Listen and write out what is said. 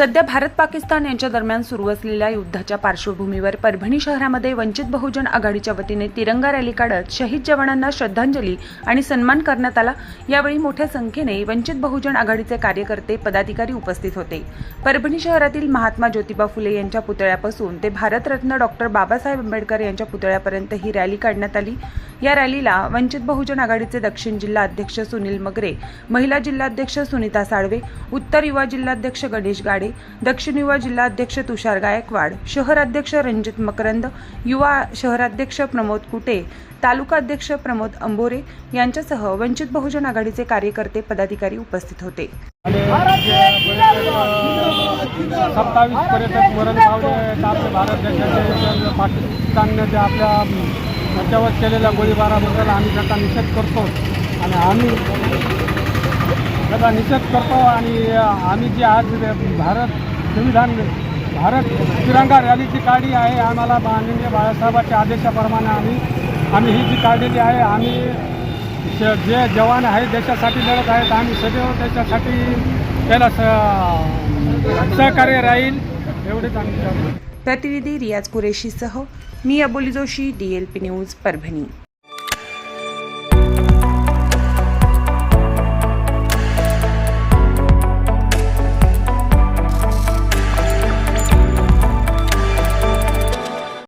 सध्या भारत पाकिस्तान यांच्या दरम्यान सुरू असलेल्या युद्धाच्या पार्श्वभूमीवर परभणी शहरामध्ये वंचित बहुजन आघाडीच्या वतीने तिरंगा रॅली काढत शहीद जवानांना श्रद्धांजली आणि सन्मान करण्यात आला. यावेळी मोठ्या संख्येने वंचित बहुजन आघाडीचे कार्यकर्ते पदाधिकारी उपस्थित होते. परभणी शहरातील महात्मा ज्योतिबा फुले यांच्या पुतळ्यापासून ते भारतरत्न डॉक्टर बाबासाहेब आंबेडकर यांच्या पुतळ्यापर्यंत ही रॅली काढण्यात आली. या रॅलीला वंचित बहुजन आघाडीचे दक्षिण जिल्हा अध्यक्ष सुनील मगरे महिला जिल्हाध्यक्ष सुनीता साळवे उत्तर युवा जिल्हाध्यक्ष गणेश गाडे दक्षिण युवा जिल्हाध्यक्ष तुषार गायकवाड शहराध्यक्ष रणजित मकरंद युवा शहराध्यक्ष प्रमोद कुटे तालुका अध्यक्ष प्रमोद अंबोरे यांच्यासह वंचित बहुजन आघाडीचे कार्यकर्ते पदाधिकारी उपस्थित होते. सत्तावीस पर्यटक मरण पावले आपले भारत देशाचे पाकिस्तानने जे आपल्या त्याच्यावर केलेल्या गोळीबाराबद्दल आम्ही त्याचा निषेध करतो. आणि आम्ही याचा निषेध करतो आणि आम्ही जी आज भारत संविधान भारत तिरंगा रॅलीची काढी आहे आम्हाला माननीय बाळासाहेबांच्या आदेशाप्रमाणे आम्ही आम्ही ही जी काढलेली आहे आम्ही जे जवान आहे देशासाठी लढत आहेत आम्ही सदैव त्याच्यासाठी त्याला स सहकार्य राहील एवढेच आम्ही प्रतिनिधी रियाज कुरेशीसह मी Aboli Joshi D L P news Parbhani.